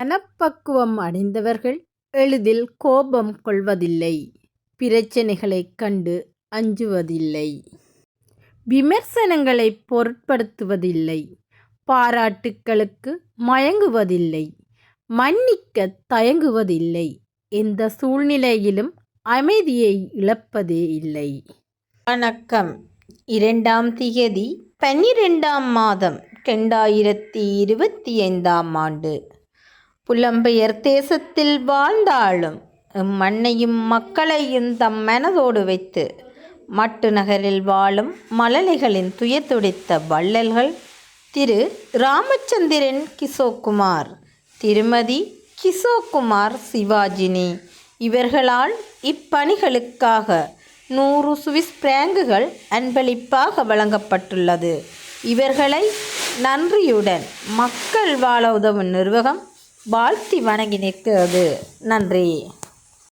மனப்பக்குவம் அடைந்தவர்கள் எளிதில் கோபம் கொள்வதில்லை. பிரச்சனைகளைக் கண்டு அஞ்சுவதில்லை. விமர்சனங்களை பொருட்படுத்துவதில்லை. பாராட்டுக்களுக்கு மயங்குவதில்லை. மன்னிக்க தயங்குவதில்லை. எந்த சூழ்நிலையிலும் அமைதியை இழப்பதே இல்லை. வணக்கம். இரண்டாம் திகதி பன்னிரெண்டாம் மாதம் ரெண்டாயிரத்தி இருபத்தி ஐந்தாம் ஆண்டு. புலம்பெயர் தேசத்தில் வாழ்ந்தாலும் மண்ணையும் மக்களையும் தம் மனதோடு வைத்து மட்டு நகரில் வாழும் மழலைகளின் துயத்துடைத்த வள்ளல்கள் திரு ராமச்சந்திரன் கிஷோக்குமார் திருமதி கிஷோக்குமார் சிவாஜினி இவர்களால் இப்பணிகளுக்காக நூறு சுவிஸ் பிராங்குகள் அன்பளிப்பாக வழங்கப்பட்டுள்ளது. இவர்களை நன்றியுடன் மக்கள் வாழ உதவும் நிர்வாகம் வாழ்த்தி வணங்கி நிற்கிறது நன்றி.